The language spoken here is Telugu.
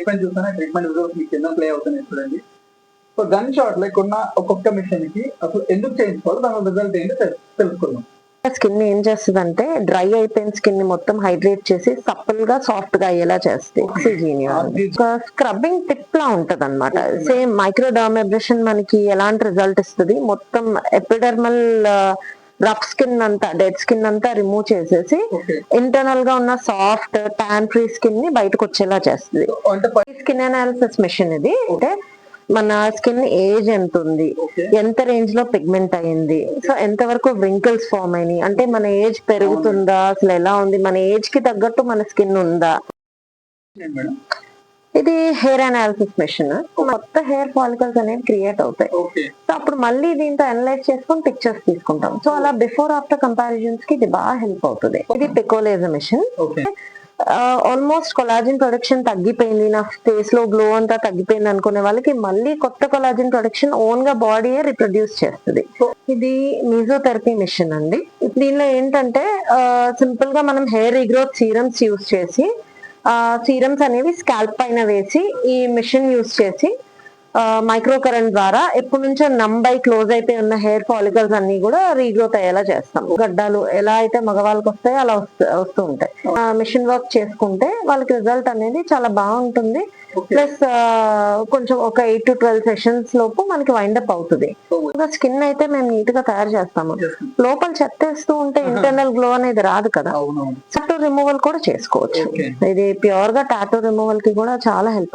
ట్రీట్మెంట్ చూస్తేనే ట్రీట్మెంట్ రిజల్ట్స్ మీకు కింద ప్లే అవుతున్నాయి చూడండి. సో గన్ షాట్ లైక్ ఉన్న ఒక్కొక్క మిషన్కి అసలు ఎందుకు చేయించుకోవాలి? దాని రిజల్ట్ ఏంటో తెలు- తెలుసుకుందాం. స్కిన్ ఏం చేస్తుంది అంటే డ్రై అయిపోయిన స్కిన్ని మొత్తం హైడ్రేట్ చేసి సప్పల్గా సాఫ్ట్గా అయ్యేలా చేస్తుంది స్క్రబ్బింగ్ టిప్ లా ఉంటది అనమాట సేమ్ మైక్రోడర్మాబ్రేషన్ మనకి ఎలాంటి రిజల్ట్ ఇస్తుంది? మొత్తం ఎపిడర్మల్ రఫ్ స్కిన్ అంతా డెడ్ స్కిన్ అంతా రిమూవ్ చేసేసి ఇంటర్నల్గా ఉన్న సాఫ్ట్ ట్యాన్ ఫ్రీ స్కిన్ని బయటకు వచ్చేలా చేస్తుంది. స్కిన్ అనాలిసిస్ మిషన్ ఇది. అంటే మన స్కిన్ ఏజ్ ఎంత ఉంది? ఎంత రేంజ్లో పిగ్మెంట్ అయింది? సో ఎంత వరకు వ్రింకిల్స్ ఫామ్ అయినాయి? అంటే మన ఏజ్ పెరుగుతుందా? అసలు ఎలా ఉంది? మన ఏజ్కి తగ్గట్టు మన స్కిన్ ఉందా? ఇది హెయిర్ అనాలిసిస్ మిషన్ కొత్త హెయిర్ ఫాలికల్స్ అనేవి క్రియేట్ అవుతాయి. సో అప్పుడు మళ్ళీ దీంతో అనలైజ్ చేసుకొని పిక్చర్స్ తీసుకుంటాం. సో అలా బిఫోర్ ఆఫ్టర్ కంపారిజన్స్కి ఇది బాగా హెల్ప్ అవుతుంది. ఇది పికోలేజ్ మిషన్ ఆల్మోస్ట్ కొలాజిన్ ప్రొడక్షన్ తగ్గిపోయింది. నా ఫేస్లో గ్లో అంతా తగ్గిపోయింది అనుకునే వాళ్ళకి మళ్ళీ కొత్త కొలాజిన్ ప్రొడక్షన్ ఓన్గా బాడీ రిప్రొడ్యూస్ చేస్తుంది. ఇది మీజోథెరపీ మిషన్ అండి. దీనిలో ఏంటంటే సింపుల్గా మనం హెయిర్ రీగ్రోత్ సీరమ్స్ యూస్ చేసి సీరమ్స్ అనేవి స్కాల్ప్ పైన వేసి ఈ మిషన్ యూస్ చేసి మైక్రో కరెంట్ ద్వారా ఎప్పటి నుంచో నంబై క్లోజ్ అయిపోయి ఉన్న హెయిర్ ఫాలికల్స్ అన్ని కూడా రీగ్రోత్ అయ్యేలా చేస్తాం. గడ్డాలు ఎలా అయితే మగవాళ్ళకి వస్తాయో అలా వస్తూ ఉంటాయి. మిషన్ వర్క్ చేసుకుంటే వాళ్ళకి రిజల్ట్ అనేది చాలా బాగుంటుంది. ప్లస్ కొంచెం ఒక ఎయిట్ టు ట్వెల్వ్ సెషన్స్ లోపు మనకి వైండప్ అవుతుంది. స్కిన్ అయితే మేము నీట్గా తయారు చేస్తాము. లోపల చెత్తేస్తూ ఉంటే ఇంటర్నల్ గ్లో అనేది రాదు కదా. టాటూ రిమూవల్ కూడా చేసుకోవచ్చు. ఇది ప్యూర్గా టాటూ రిమూవల్కి కూడా చాలా హెల్ప్